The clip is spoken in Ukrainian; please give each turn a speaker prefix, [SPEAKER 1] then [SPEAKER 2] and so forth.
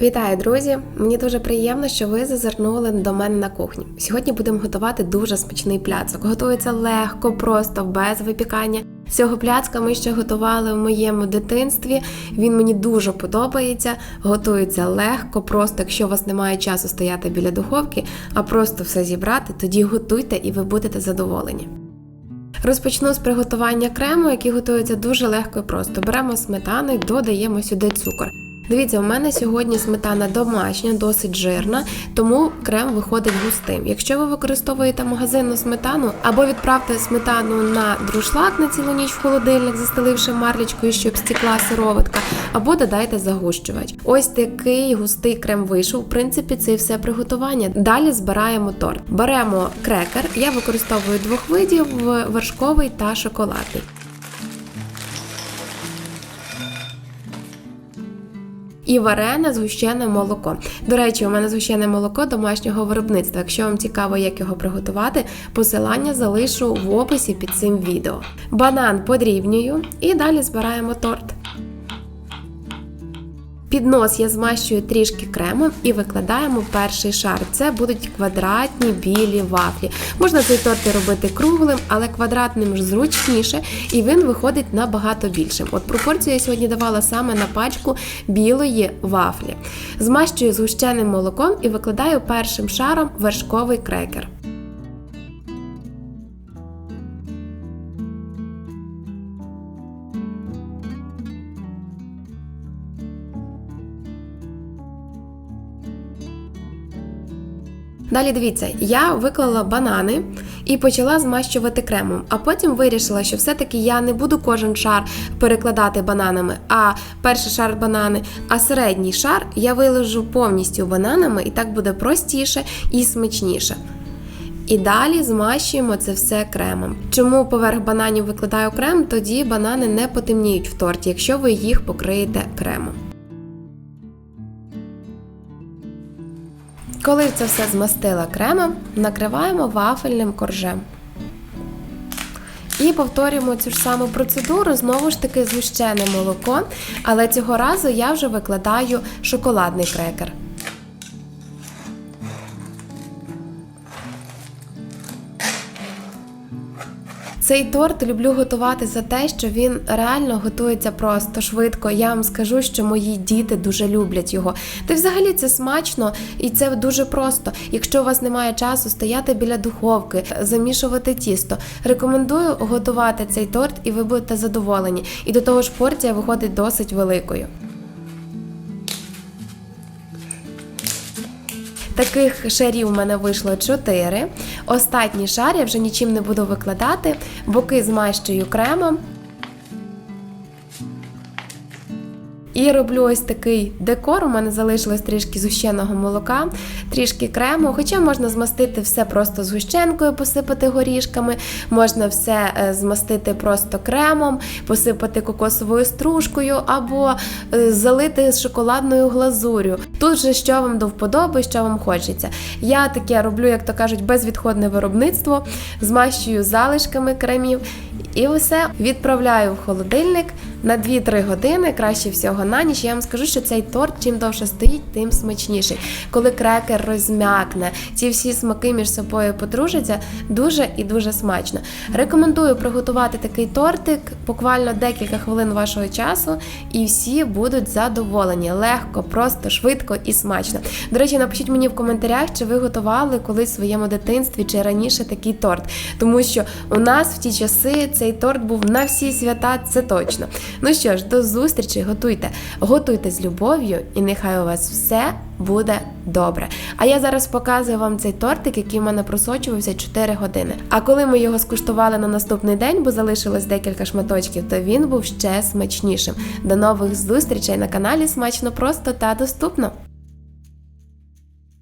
[SPEAKER 1] Вітаю, друзі! Мені дуже приємно, що ви зазирнули до мене на кухню. Сьогодні будемо готувати дуже смачний пляцок. Готується легко, просто без випікання. Цього пляцка ми ще готували в моєму дитинстві. Він мені дуже подобається. Готується легко, просто якщо у вас немає часу стояти біля духовки, а просто все зібрати, тоді готуйте і ви будете задоволені. Розпочну з приготування крему, який готується дуже легко і просто. Беремо сметану і додаємо сюди цукор. Дивіться, у мене сьогодні сметана домашня, досить жирна, тому крем виходить густим. Якщо ви використовуєте магазинну сметану, або відправте сметану на друшлак на цілу ніч в холодильник, застеливши марлічкою, щоб стікла сироватка, або додайте загущувач. Ось такий густий крем вийшов. В принципі, це все приготування. Далі збираємо торт. Беремо крекер. Я використовую двох видів вершковий та шоколадний. І варене згущене молоко. До речі, у мене згущене молоко домашнього виробництва. Якщо вам цікаво, як його приготувати, посилання залишу в описі під цим відео. Банан подрібнюю і далі збираємо торт. Піднос я змащую трішки кремом і викладаємо перший шар. Це будуть квадратні білі вафлі. Можна цей торт робити круглим, але квадратним ж зручніше, і він виходить набагато більшим. От пропорцію я сьогодні давала саме на пачку білої вафлі. Змащую згущеним молоком і викладаю першим шаром вершковий крекер. Далі дивіться, я виклала банани і почала змащувати кремом. А потім вирішила, що все-таки я не буду кожен шар перекладати бананами, а перший шар банани, а середній шар я виложу повністю бананами, і так буде простіше і смачніше. І далі змащуємо це все кремом. Чому поверх бананів викладаю крем? Тоді банани не потемніють в торті, якщо ви їх покриєте кремом. Коли це все змастила кремом, накриваємо вафельним коржем. І повторюємо цю ж саму процедуру, знову ж таки згущене молоко, але цього разу я вже викладаю шоколадний крекер. Цей торт люблю готувати за те, що він реально готується просто швидко. Я вам скажу, що мої діти дуже люблять його. Та взагалі це смачно і це дуже просто. Якщо у вас немає часу стояти біля духовки, замішувати тісто, рекомендую готувати цей торт, і ви будете задоволені. І до того ж порція виходить досить великою. Таких шарів у мене вийшло 4. Останній шар я вже нічим не буду викладати, боки змащую кремом. І роблю ось такий декор. У мене залишилось трішки згущеного молока, трішки крему. Хоча можна змастити все просто згущенкою, посипати горішками, можна все е, змастити просто кремом, посипати кокосовою стружкою або е, залити шоколадною глазурю. Тут же що вам до вподоби, що вам хочеться. Я таке роблю, як то кажуть, безвідходне виробництво, змащую залишками кремів і все відправляю в холодильник на 2-3 години, краще всього на ніч. Я вам скажу, що цей торт чим довше стоїть, тим смачніший. Коли крекер розм'якне, ці всі смаки між собою подружаться, дуже і дуже смачно. Рекомендую приготувати такий тортик буквально декілька хвилин вашого часу, і всі будуть задоволені. Легко, просто, швидко і смачно. До речі, напишіть мені в коментарях, чи ви готували колись в своєму дитинстві чи раніше такий торт. Тому що у нас в ті часи цей торт був на всі свята, це точно. Ну що ж, до зустрічі, готуйте, готуйте з любов'ю, і нехай у вас все буде добре. А я зараз показую вам цей тортик, який в мене просочувався 4 години. А коли ми його скуштували на наступний день, бо залишилось декілька шматочків, то він був ще смачнішим. До нових зустрічей на каналі Смачно просто та доступно.